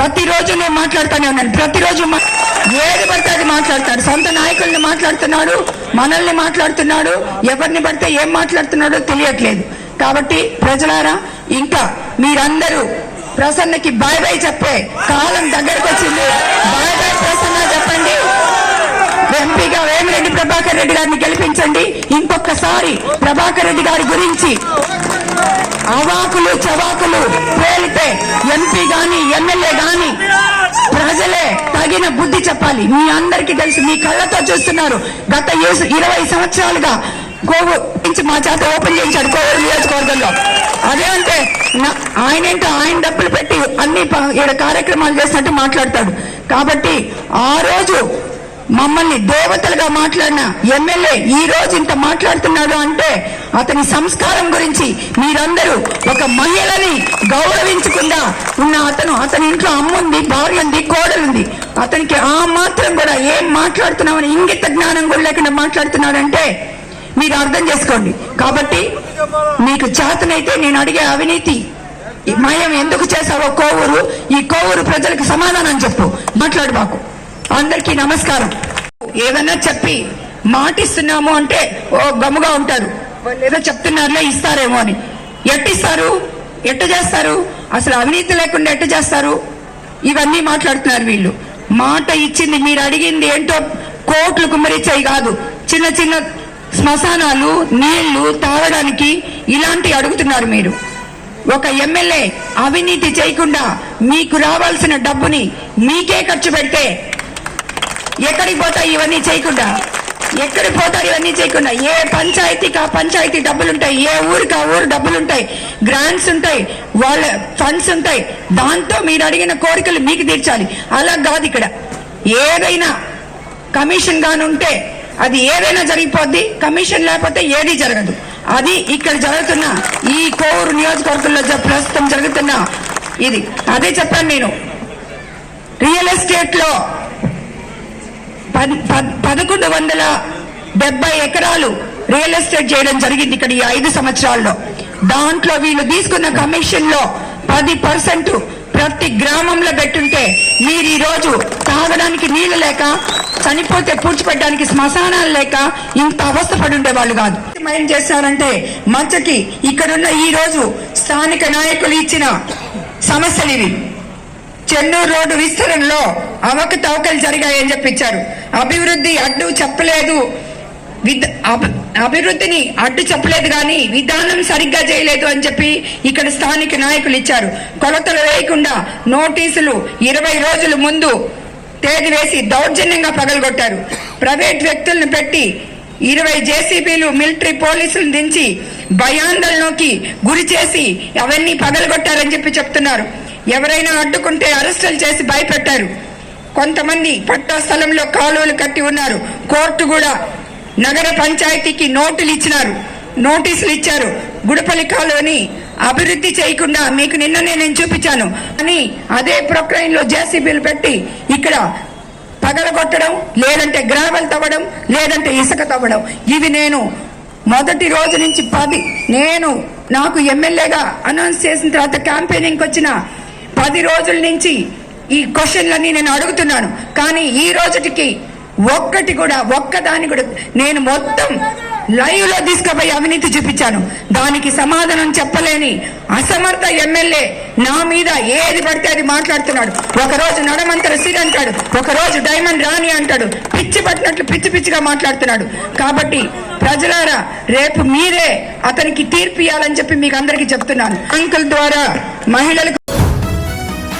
ప్రతిరోజు నేను మాట్లాడుతూనే ఉన్నాను. ప్రతిరోజు ఏది పడితే అది మాట్లాడతాడు సొంత నాయకుల్ని మాట్లాడుతున్నాడు మనల్ని మాట్లాడుతున్నాడు ఎవరిని పడితే ఏం మాట్లాడుతున్నాడో తెలియట్లేదు. కాబట్టి ప్రజలారా ఇంకా మీరందరూ ప్రసన్నకి బాయ్ బాయ్ చెప్పే కాలం దగ్గరకు వచ్చింది. బాయ్ బాయ్ ప్రసన్న చెప్పండి. ఎంపీగా వేమిరెడ్డి ప్రభాకర్ రెడ్డి గారిని గెలిపించండి. ఇంకొకసారి ప్రభాకర్ రెడ్డి గారి గురించి అవాకులు చవాకులు పేలితే ఎంపీ గాని ఎమ్మెల్యే గాని ప్రజలే తగిన బుద్ధి చెప్పాలి. మీ అందరికీ తెలుసు మీ కళ్ళతో చూస్తున్నారు. గత ఇరవై సంవత్సరాలుగా కోవు నుంచి మా చేత ఓపెన్ చేయించాడు కోవూరు నియోజకవర్గంలో. అదే అంటే ఆయన ఏంటో ఆయన డబ్బులు పెట్టి అన్ని ఈడ కార్యక్రమాలు చేసినట్టు మాట్లాడతాడు. కాబట్టి ఆ రోజు మమ్మల్ని దేవతలుగా మాట్లాడిన ఎమ్మెల్యే ఈ రోజు ఇంత మాట్లాడుతున్నాడు అంటే అతని సంస్కారం గురించి మీరందరూ ఒక మహిళని గౌరవించకుండా ఉన్న అతను అతని ఇంట్లో అమ్ముంది భార్య ఉంది కోడలుంది. అతనికి ఆ మాత్రం కూడా ఏం మాట్లాడుతున్నామని ఇంగిత జ్ఞానం కూడా లేకుండా మాట్లాడుతున్నాడంటే మీరు అర్థం చేసుకోండి. కాబట్టి మీకు చేతనైతే నేను అడిగే అవినీతి మయం ఎందుకు చేశావో కోవూరు ఈ కోవూరు ప్రజలకు సమాధానం చెప్పు. మాట్లాడు బాకు అందరికీ నమస్కారం. ఏదన్నా చెప్పి మాటిస్తున్నాము అంటే ఓ గమ్ముగా ఉంటారు. వాళ్ళు ఏదో చెప్తున్నారులే ఇస్తారేమో అని. ఎట్టిస్తారు? ఎట్ట చేస్తారు? అసలు అవినీతి లేకుండా ఎట్ట చేస్తారు? ఇవన్నీ మాట్లాడుతున్నారు వీళ్ళు. మాట ఇచ్చింది మీరు అడిగింది ఏంటో కోట్లు కుమ్మరిచ్చాయి కాదు. చిన్న చిన్న శ్మశానాలు నీళ్ళు తాగడానికి ఇలాంటి అడుగుతున్నారు మీరు. ఒక ఎమ్మెల్యే అవినీతి చేయకుండా మీకు రావాల్సిన డబ్బుని మీకే ఖర్చు పెడితే ఎక్కడికి పోతాయి ఇవన్నీ చేయకుండా? ఎక్కడికి పోతాయి ఇవన్నీ చేయకుండా? ఏ పంచాయతీకి ఆ పంచాయతీ డబ్బులు ఉంటాయి ఏ ఊరికి ఆ ఊరు డబ్బులు ఉంటాయి గ్రాంట్స్ ఉంటాయి వాళ్ళ ఫండ్స్ ఉంటాయి. దాంతో మీరు అడిగిన కోరికలు మీకు తీర్చాలి. అలా కాదు ఇక్కడ. ఏదైనా కమిషన్ గాని ఉంటే అది ఏదైనా జరిగిపోద్ది కమిషన్ లేకపోతే ఏది జరగదు. అది ఇక్కడ జరుగుతున్న ఈ కోవూరు నియోజకవర్గంలో ప్రస్తుతం జరుగుతున్న ఇది. అదే చెప్పాను నేను. రియల్ ఎస్టేట్లో పది పద్- పదకొండు వందల డెబ్బై ఎకరాలు రియల్ ఎస్టేట్ చేయడం జరిగింది ఇక్కడ ఈ ఐదు సంవత్సరాల్లో. దాంట్లో వీళ్ళు తీసుకున్న కమిషన్లో పది పర్సెంట్ ప్రతి గ్రామంలో పెట్టుంటే మీరు ఈ రోజు తాగడానికి నీళ్ళు లేక చనిపోతే పూడ్చిపెట్టడానికి శ్మశానాలు లేక ఇంత అవస్థ పడి కాదు. ఏం చేస్తారంటే మచ్చకి ఇక్కడున్న ఈ రోజు స్థానిక నాయకులు ఇచ్చిన సమస్యలు ఇవి. చెన్నూరు రోడ్డు విస్తరణలో అవకతవకలు జరిగాయని చెప్పించారు. అభివృద్ధి అడ్డు చెప్పలేదు. విద్- అభి- అభివృద్ధిని అడ్డు చెప్పలేదు కానీ విధానం సరిగ్గా చేయలేదు అని చెప్పి ఇక్కడ స్థానిక నాయకులు ఇచ్చారు. కొలతలు వేయకుండా నోటీసులు ఇరవై రోజుల ముందు తేది వేసి దౌర్జన్యంగా పగలగొట్టారు. ప్రైవేట్ వ్యక్తులను పెట్టి ఇరవై జేసీబీలు మిలిటరీ పోలీసులను దించి భయాందోళనకి గురి చేసి అవన్నీ పగలగొట్టారని చెప్పి చెప్తున్నారు. ఎవరైనా అడ్డుకుంటే అరెస్టులు చేసి భయపెట్టారు. కొంతమంది పట్టా స్థలంలో కాలువలు కట్టి ఉన్నారు. కోర్టు కూడా నగర పంచాయతీకి నోటులు ఇచ్చినారు. నోటీసులు ఇచ్చారు. గుడపల్లి కాలువని అభివృద్ధి చేయకుండా మీకు నిన్ననే నేను చూపించాను. అని అదే ప్రొక్రైన్లో జేసీబీలు పెట్టి ఇక్కడ పగలగొట్టడం లేదంటే గ్రావెల్ తవ్వడం లేదంటే ఇసుక తవ్వడం. ఇవి నేను మొదటి రోజు నుంచి పది నేను నాకు ఎమ్మెల్యేగా అనౌన్స్ చేసిన తర్వాత క్యాంపెయినింగ్కి వచ్చిన పది రోజుల నుంచి ఈ క్వశ్చన్లన్నీ నేను అడుగుతున్నాను. కానీ ఈ రోజుటికి ఒక్కటి కూడా ఒక్కదాని కూడా నేను మొత్తం లైవ్లో తీసుకుపోయి అవినీతి చూపించాను. దానికి సమాధానం చెప్పలేని అసమర్థ ఎమ్మెల్యే నా మీద ఏది పడితే అది మాట్లాడుతున్నాడు. ఒక రోజు నడమంతర సిరి అంటాడు ఒక రోజు డైమండ్ రాణి అంటాడు పిచ్చి పట్టినట్లు పిచ్చి పిచ్చిగా మాట్లాడుతున్నాడు. కాబట్టి ప్రజలారా రేపు మీరే అతనికి తీర్పు ఇవ్వాలని చెప్పి మీకు అందరికీ చెప్తున్నాను. అంకుల్ ద్వారా మహిళలకు